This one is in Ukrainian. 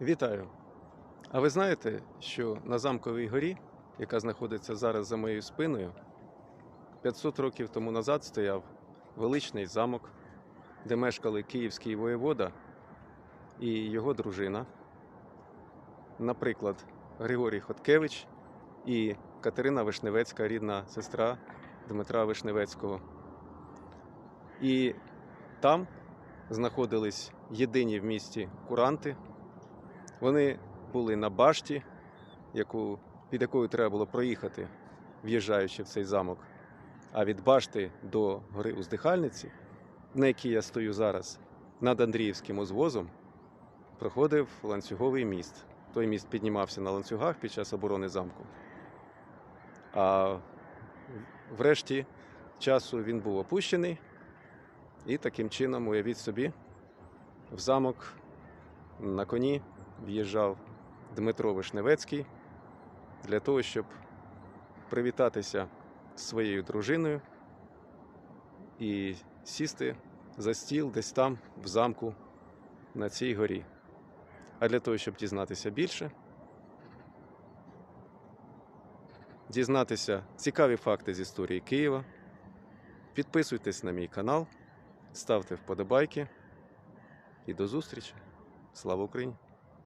Вітаю! А ви знаєте, що на замковій горі, яка знаходиться зараз за моєю спиною, 500 років тому назад стояв величний замок, де мешкали київський воєвода і його дружина, наприклад, Григорій Хоткевич і Катерина Вишневецька, рідна сестра Дмитра Вишневецького. І там знаходились єдині в місті куранти. Вони були на башті, яку, під якою треба було проїхати, в'їжджаючи в цей замок. А від башти до гори Уздихальниці, на якій я стою зараз, над Андріївським узвозом, проходив ланцюговий міст. Той міст піднімався на ланцюгах під час оборони замку. А врешті часу він був опущений, і таким чином, уявіть собі, в замок на коні в'їжджав Дмитро Вишневецький для того, щоб привітатися з своєю дружиною і сісти за стіл десь там, в замку, на цій горі. А для того, щоб дізнатися більше, дізнатися цікаві факти з історії Києва, підписуйтесь на мій канал, ставте вподобайки і до зустрічі! Слава Україні!